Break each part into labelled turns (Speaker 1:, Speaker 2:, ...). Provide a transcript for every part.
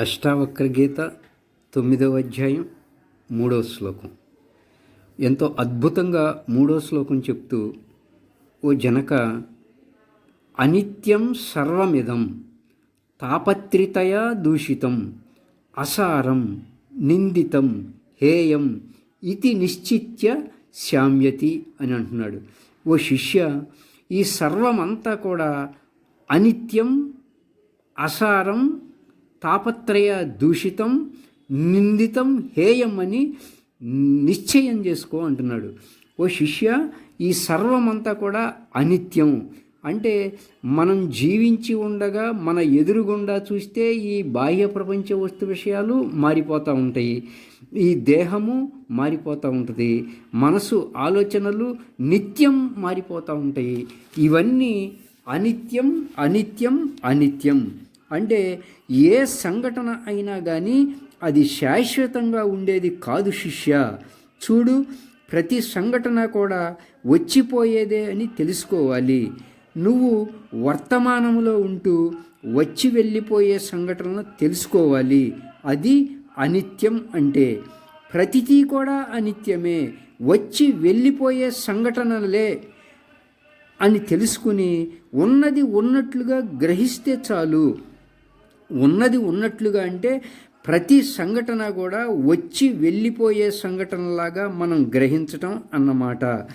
Speaker 1: అష్టావక్ర గీత తొమ్మిదవ అధ్యాయం మూడవ శ్లోకం. ఎంతో అద్భుతంగా మూడో శ్లోకం చెప్తూ ఓ జనక అనిత్యం సర్వమిదం తాపత్రితయా దూషితం అసారం నిందితం హేయం ఇది నిశ్చిత్య శామ్యతి అని అంటున్నాడు. ఓ శిష్య ఈ సర్వమంతా కూడా అనిత్యం అసారం తాపత్రయ దూషితం నిందితం హేయం అని నిశ్చయం చేసుకో అంటున్నాడు. ఓ శిష్య ఈ సర్వమంతా కూడా అనిత్యం. అంటే మనం జీవించి ఉండగా మన ఎదురుగుండా చూస్తే ఈ బాహ్య ప్రపంచ వస్తు విషయాలు మారిపోతూ ఉంటాయి. ఈ దేహము మారిపోతూ ఉంటుంది. మనసు ఆలోచనలు నిత్యం మారిపోతూ ఉంటాయి. ఇవన్నీ అనిత్యం అనిత్యం అనిత్యం. అంటే ఏ సంఘటన అయినా కానీ అది శాశ్వతంగా ఉండేది కాదు శిష్య. చూడు ప్రతి సంఘటన కూడా వచ్చిపోయేదే అని తెలుసుకోవాలి. నువ్వు వర్తమానంలో ఉంటూ వచ్చి వెళ్ళిపోయే సంఘటనలు తెలుసుకోవాలి. అది అనిత్యం అంటే. ప్రతిదీ కూడా అనిత్యమే. వచ్చి వెళ్ళిపోయే సంఘటనలే అని తెలుసుకుని ఉన్నది ఉన్నట్లుగా గ్రహిస్తే చాలు. ఉన్నది ఉన్నట్లుగా అంటే ప్రతి సంఘటన కూడా వచ్చి వెళ్ళిపోయే సంఘటనలాగా మనం గ్రహించటం అన్నమాట.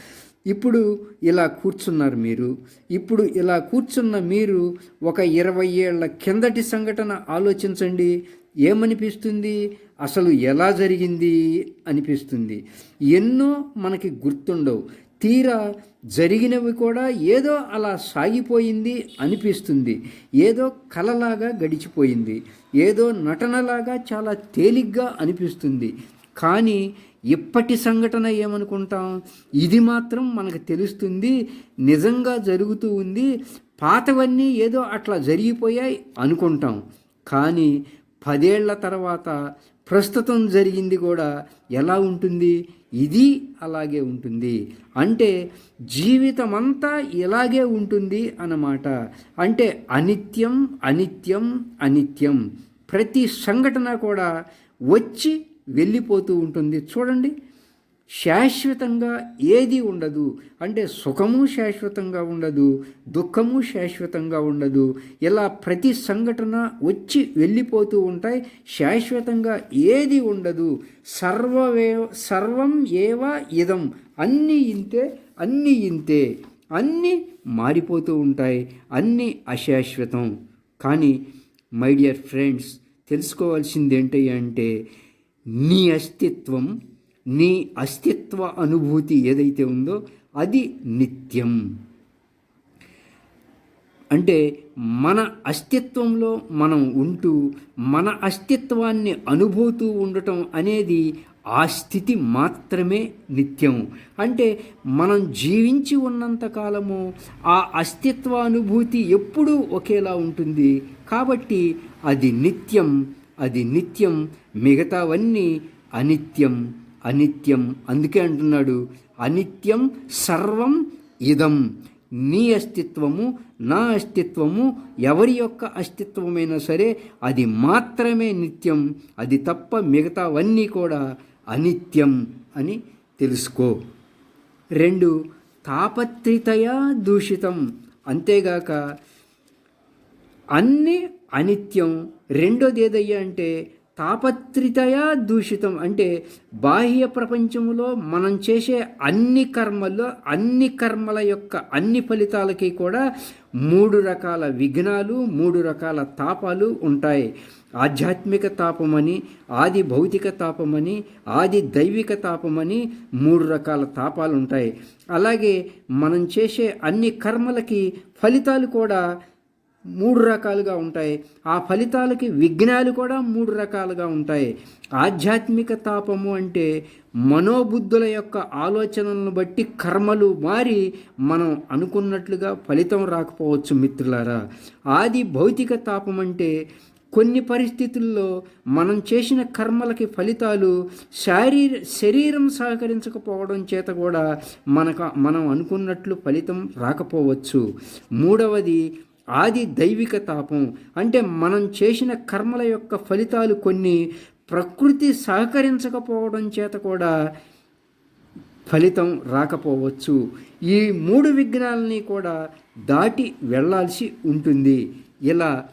Speaker 1: ఇప్పుడు ఇలా కూర్చున్నారు మీరు. ఇప్పుడు ఇలా కూర్చున్న మీరు ఒక ఇరవై ఏళ్ళ కిందటి సంఘటన ఆలోచించండి. ఏమనిపిస్తుంది? అసలు ఎలా జరిగింది? అనిపిస్తుంది. ఎన్నో మనకి గుర్తుండవు. తీరా జరిగినవి కూడా ఏదో అలా సాగిపోయింది అనిపిస్తుంది. ఏదో కలలాగా గడిచిపోయింది. ఏదో నటనలాగా చాలా తేలిగ్గా అనిపిస్తుంది. కానీ ఇప్పటి సంఘటన ఏమనుకుంటాం? ఇది మాత్రం మనకు తెలుస్తుంది నిజంగా జరుగుతూ ఉంది పాతవన్నీ ఏదో అట్లా జరిగిపోయాయి అనుకుంటాం. కానీ పదేళ్ళ తర్వాత ప్రస్తుతం జరిగింది కూడా ఎలా ఉంటుంది? ఇది అలాగే ఉంటుంది. అంటే జీవితం అంతా ఇలాగే ఉంటుంది అన్నమాట. అంటే అనిత్యం అనిత్యం అనిత్యం. ప్రతి సంఘటన కూడా వచ్చి వెళ్ళిపోతూ ఉంటుంది. చూడండి. శాశ్వతంగా ఏది ఉండదు. అంటే సుఖము శాశ్వతంగా ఉండదు దుఃఖము శాశ్వతంగా ఉండదు. ఇలా ప్రతి సంఘటన వచ్చి వెళ్ళిపోతూ ఉంటాయి. శాశ్వతంగా ఏది ఉండదు. సర్వవే సర్వం ఏవ ఇదం. అన్నీ ఇంతే అన్నీ ఇంతే. అన్నీ మారిపోతూ ఉంటాయి. అన్నీ అశాశ్వతం. కానీ మై డియర్ ఫ్రెండ్స్ తెలుసుకోవాల్సింది ఏంటి అంటే నీ అస్తిత్వం నీ అస్తిత్వ అనుభూతి ఏదైతే ఉందో అది నిత్యం. అంటే మన అస్తిత్వంలో మనం ఉంటూ మన అస్తిత్వాన్ని అనుభూతూ ఉండటం అనేది ఆ స్థితి మాత్రమే నిత్యం. అంటే మనం జీవించి ఉన్నంత కాలము ఆ అస్తిత్వ అనుభూతి ఎప్పుడూ ఒకేలా ఉంటుంది. కాబట్టి అది నిత్యం అది నిత్యం మిగతావన్నీ అనిత్యం. అనిత్యం. అందుకే అంటున్నాడు అనిత్యం సర్వం ఇదం. నీ అస్తిత్వము నా అస్తిత్వము ఎవరి యొక్క అస్తిత్వమైనా సరే అది మాత్రమే నిత్యం. అది తప్ప మిగతావన్నీ కూడా అనిత్యం అని తెలుసుకో. రెండు తాపత్రితయా దూషితం. అంతేగాక అన్ని అనిత్యం. రెండోది ఏదయ్యా అంటే తాపత్రితయా దూషితం? అంటే బాహ్య ప్రపంచంలో మనం చేసే అన్ని కర్మల్లో అన్ని కర్మల యొక్క అన్ని ఫలితాలకి కూడా మూడు రకాల విఘ్నాలు మూడు రకాల తాపాలు ఉంటాయి. ఆధ్యాత్మిక తాపమని ఆది భౌతిక తాపమని ఆది దైవిక తాపమని మూడు రకాల తాపాలు ఉంటాయి. అలాగే మనం చేసే అన్ని కర్మలకి ఫలితాలు కూడా మూడు రకాలుగా ఉంటాయి. ఆ ఫలితాలకి విఘ్నాలు కూడా మూడు రకాలుగా ఉంటాయి. ఆధ్యాత్మిక తాపము అంటే మనోబుద్ధుల యొక్క ఆలోచనలను బట్టి కర్మలు మారి మనం అనుకున్నట్లుగా ఫలితం రాకపోవచ్చు మిత్రులారా. ఆది భౌతిక తాపం అంటే కొన్ని పరిస్థితుల్లో మనం చేసిన కర్మలకి ఫలితాలు శారీర శరీరం సహకరించకపోవడం చేత కూడా మనకు మనం అనుకున్నట్లు ఫలితం రాకపోవచ్చు. మూడవది ఆది దైవిక తాపం. అంటే మనం చేసిన కర్మల యొక్క ఫలితాలు కొన్ని ప్రకృతి సహకరించకపోవడం చేత కూడా ఫలితం రాకపోవచ్చు. ఈ మూడు విఘ్నాలని కూడా దాటి వెళ్ళాల్సి ఉంటుంది. ఇలా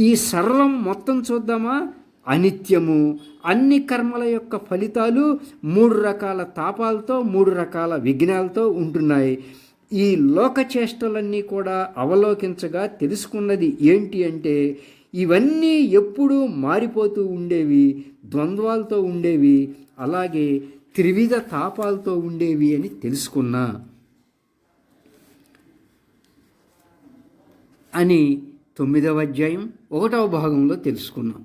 Speaker 1: ఈ సర్వం మొత్తం చూద్దామా? అనిత్యము. అన్ని కర్మల యొక్క ఫలితాలు మూడు రకాల తాపాలతో మూడు రకాల విఘ్నాలతో ఉంటున్నాయి. ఈ లోక చేష్టలన్నీ కూడా అవలోకించగా తెలుసుకున్నది ఏంటి అంటే ఇవన్నీ ఎప్పుడూ మారిపోతూ ఉండేవి ద్వంద్వాలతో ఉండేవి అలాగే త్రివిధ తాపాలతో ఉండేవి అని తెలుసుకున్నా అని తొమ్మిదవ అధ్యాయం ఒకటవ భాగంలో తెలుసుకున్నాం.